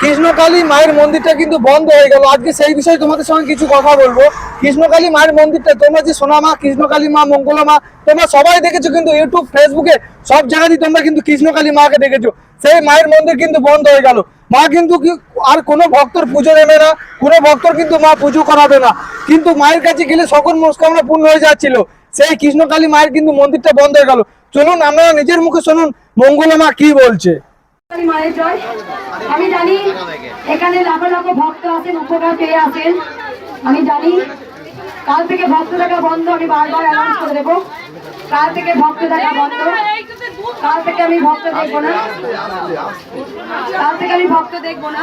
কৃষ্ণকালী মায়ের মন্দিরটা কিন্তু বন্ধ হয়ে গেল। আজকে সেই বিষয়ে তোমাদের সঙ্গে কিছু কথা বলব। কৃষ্ণকালী মায়ের মন্দিরটা, তোমরা যে সোনা মা, কৃষ্ণকালী মা, মঙ্গলা মা, তোমরা সবাই দেখেছ কিন্তু ইউটিউব ফেসবুকে সব জায়গাতেই তোমরা কিন্তু কৃষ্ণকালী মাকে দেখেছ। সেই মায়ের মন্দির কিন্তু বন্ধ হয়ে গেল। মা কিন্তু আর কোনো ভক্তর পুজো নেবে না, কোনো ভক্তর কিন্তু মা পুজো করাবে না। কিন্তু মায়ের কাছে গেলে সকল মনস্কামনা পূর্ণ হয়ে যাচ্ছিল। সেই কৃষ্ণকালী মায়ের কিন্তু মন্দিরটা বন্ধ হয়ে গেল। চলুন আপনারা নিজের মুখে শুনুন, মঙ্গলা মা কি বলছে? মায়ের জয়। আমি জানি এখানে লাখো লাখো ভক্ত আছেন, উপকার পেয়ে আছেন। আমি জানি কাল থেকে ভক্ত থাকা বন্ধ, আমি বারবার অ্যানাউন্স করে দেবো। কাল থেকে ভক্ত দেখা বন্ধ। কাল থেকে আমি ভক্ত দেখব না। কাল থেকে আমি ভক্ত দেখব না।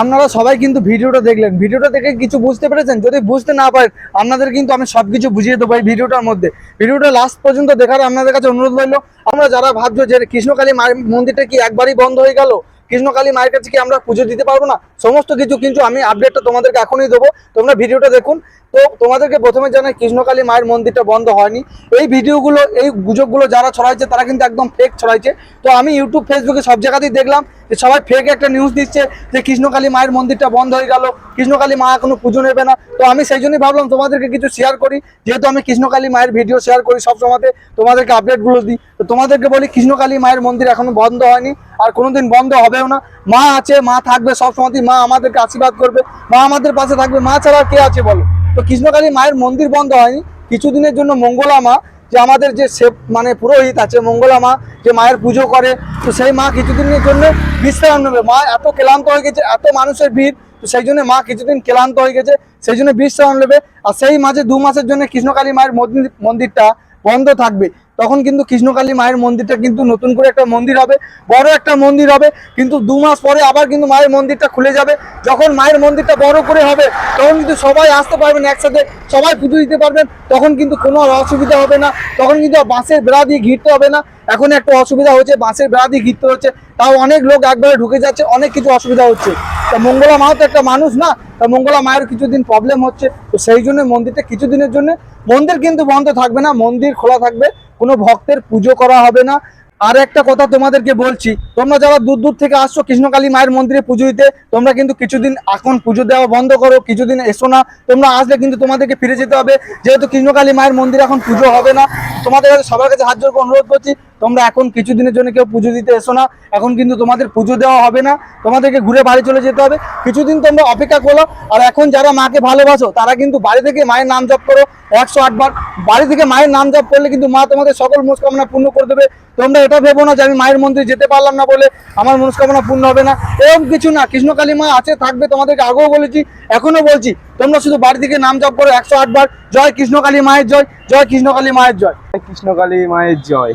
আপনারা সবাই কিন্তু ভিডিওটা দেখলেন। ভিডিওটা দেখে কিছু বুঝতে পেরেছেন? যদি বুঝতে না পারেন, আপনাদের কিন্তু আমি সবকিছু বুঝিয়ে দেবো এই ভিডিওটার মধ্যে। ভিডিওটা লাস্ট পর্যন্ত দেখার আপনাদের কাছে অনুরোধ রইল। আমরা যারা ভাবছ যে কৃষ্ণকালী মন্দিরটা কি একবারই বন্ধ হয়ে গেল? কৃষ্ণকালী মায়ের কাছে কি আমরা পুজো দিতে পারব না? সমস্ত কিছু কিন্তু আমি আপডেটটা তোমাদেরকে এখনই দেবো। তোমরা ভিডিওটা দেখুন। তো তোমাদেরকে প্রথমে জানাই, কৃষ্ণকালী মায়ের মন্দিরটা বন্ধ হয়নি। এই ভিডিওগুলো, এই গুজবগুলো যারা ছড়াইছে, তারা কিন্তু একদম ফেক ছড়াইছে। তো আমি ইউটিউব ফেসবুকে সব জায়গাতেই দেখলাম। যে সবাই ফেক একটা নিউজ দিচ্ছে যে কৃষ্ণকালী মায়ের মন্দিরটা বন্ধ হয়ে গেল, কৃষ্ণকালী মা এখনও পুজো নেবে না। তো আমি সেই জন্যই ভাবলাম তোমাদেরকে কিছু শেয়ার করি। যেহেতু আমি কৃষ্ণকালী মায়ের ভিডিও শেয়ার করি সব সময়তে, তোমাদেরকে আপডেটগুলো দিই। তো তোমাদেরকে বলি, কৃষ্ণকালী মায়ের মন্দির এখনও বন্ধ হয়নি আর কোনোদিন বন্ধ হবেও না। মা আছে, মা থাকবে সব সময়তেই, মা আমাদেরকে আশীর্বাদ করবে। মা আমাদের পাশে থাকবে, মা ছাড়া কে আছে বলো? তো কৃষ্ণকালী মায়ের মন্দির বন্ধ হয়নি। কিছুদিনের জন্য মঙ্গলা মা যে আমাদের যে সে মানে পুরোহিত আছে, মঙ্গলা মা, যে মায়ের পুজো করে, তো সেই মা কিছুদিনের জন্য বিশ্রাম নেবে। মা এত ক্লান্ত হয়ে গেছে, এত মানুষের ভিড়, তো সেই জন্য মা কিছুদিন ক্লান্ত হয়ে গেছে, সেই জন্য বিশ্রাম নেবে। আর সেই মাঝে দু মাসের জন্য কৃষ্ণকালী মায়ের মন্দির মন্দিরটা বন্ধ থাকবে। তখন কিন্তু কৃষ্ণকালী মায়ের মন্দিরটা কিন্তু নতুন করে একটা মন্দির হবে, বড় একটা মন্দির হবে, কিন্তু দু মাস পরে আবার কিন্তু মায়ের মন্দিরটা খুলে যাবে। যখন মায়ের মন্দিরটা বড় করে হবে, তখন কিন্তু সবাই আসতে পারবেন একসাথে, সবাই পুজো দিতে পারবেন, তখন কিন্তু কোনো অসুবিধা হবে না। তখন কিন্তু বাঁশের বেড়া দিয়ে ঘিরতে হবে না। এখন একটা অসুবিধা হচ্ছে, বাঁশের বেড়া দিয়ে ঘিরতে হচ্ছে, তাও অনেক লোক একবারে ঢুকে যাচ্ছে, অনেক কিছু অসুবিধা হচ্ছে। তা মঙ্গলা মা তো একটা মানুষ না, তা মঙ্গলা মায়ের কিছুদিন প্রবলেম হচ্ছে, তো সেই জন্য মন্দিরটা কিছুদিনের জন্য, মন্দির কিন্তু বন্ধ থাকবে না, মন্দির খোলা থাকবে। কোনো ভক্তের পুজো করা হবে না। আর একটা কথা তোমাদেরকে বলছি, তোমরা যারা দূর দূর থেকে আসছো কৃষ্ণকালী মায়ের মন্দিরে পুজো দিতে, তোমরা কিন্তু কিছুদিন এখন পুজো দেওয়া বন্ধ করো, কিছুদিন এসো না। তোমরা আসলে কিন্তু তোমাদেরকে ফিরে যেতে হবে। যেহেতু কৃষ্ণকালী মায়ের মন্দিরে এখন পুজো হবে না, তোমাদের কাছে সবার কাছে হাত জোর অনুরোধ করছি তোমরা এখন কিছুদিনের জন্য কেউ পুজো দিতে এসো না। এখন কিন্তু তোমাদের পুজো দেওয়া হবে না। তোমাদেরকে ঘুরে বাড়ি চলে যেতে হবে। কিছুদিন তোমরা অপেক্ষা করো। আর এখন যারা মাকে ভালোবাসো, তারা কিন্তু বাড়ি থেকে মায়ের নাম জপ করো। একশো আটবার বাড়ি থেকে মায়ের নাম জপ করলে কিন্তু মা তোমাদের সকল মনস্কামনা পূর্ণ করে দেবে। তোমরা এটা ভেবো না যে আমি মায়ের মন্দিরে যেতে পারলাম না বলে আমার মনস্কামনা পূর্ণ হবে না। এরকম কিছু না। কৃষ্ণকালী মা আছে, থাকবে। তোমাদেরকে আগেও বলেছি, এখনও বলছি, তোমরা শুধু বাড়ি থেকে নাম জপ করো। একশো আটবার জয় কৃষ্ণকালী মায়ের জয়। জয় কৃষ্ণকালী মায়ের জয় কৃষ্ণকালী মায়ের জয়।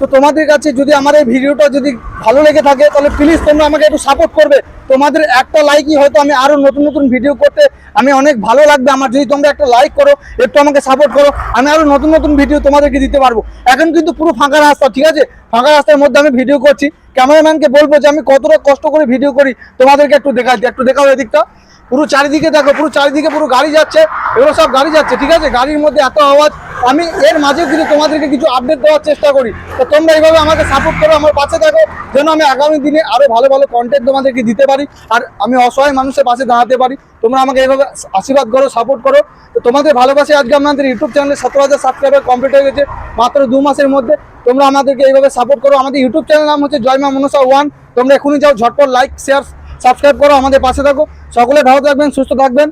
তো তোমাদের কাছে যদি আমার এই ভিডিওটা যদি ভালো লেগে থাকে, তাহলে প্লিজ তোমরা আমাকে একটু সাপোর্ট করবে। তোমাদের একটা লাইকই হয়তো আমি আরও নতুন নতুন ভিডিও করতে আমি অনেক ভালো লাগবে। আমার যদি তোমরা একটা লাইক করো, একটু আমাকে সাপোর্ট করো, আমি আরও নতুন নতুন ভিডিও তোমাদেরকে দিতে পারব। এখন কিন্তু পুরো ফাঁকা রাস্তা, ঠিক আছে? ফাঁকা রাস্তার মধ্যে আমি ভিডিও করছি। ক্যামেরাম্যানকে বলব যে, আমি কতটা কষ্ট করে ভিডিও করি, তোমাদেরকে একটু দেখাচ্ছি একটু দেখাও এদিকটা। পুরো চারিদিকে দেখো, পুরো চারিদিকে পুরো গাড়ি যাচ্ছে, এগুলো সব গাড়ি যাচ্ছে, ঠিক আছে? গাড়ির মধ্যে এত আওয়াজ। আমি এর মাঝেও কিন্তু তোমাদেরকে কিছু আপডেট দেওয়ার চেষ্টা করি, তো তোমরা এইভাবে আমাকে সাপোর্ট করো, আমার পাশে থাকো, যেন আমি আগামী দিনে আরও ভালো ভালো কন্টেন্ট তোমাদেরকে দিতে পারি, আর আমি অসহায় মানুষের পাশে দাঁড়াতে পারি। তোমরা আমাকে এইভাবে আশীর্বাদ করো সাপোর্ট করো। তো তোমাদের ভালোবাসে আজকে আমাদের ইউটিউব চ্যানেলে সতেরো হাজার সাবস্ক্রাইবার কমপ্লিট হয়ে গেছে মাত্র দু মাসের মধ্যে। তোমরা আমাদেরকে এইভাবে সাপোর্ট করো। আমাদের ইউটিউব চ্যানেল নাম হচ্ছে জয়মা মনসা ওয়ান তোমরা এখনই যাও, ঝটপট লাইক শেয়ার সাবস্ক্রাইব করো, আমাদের পাশে থাকো। সকলে ভালো থাকবেন, সুস্থ থাকবেন।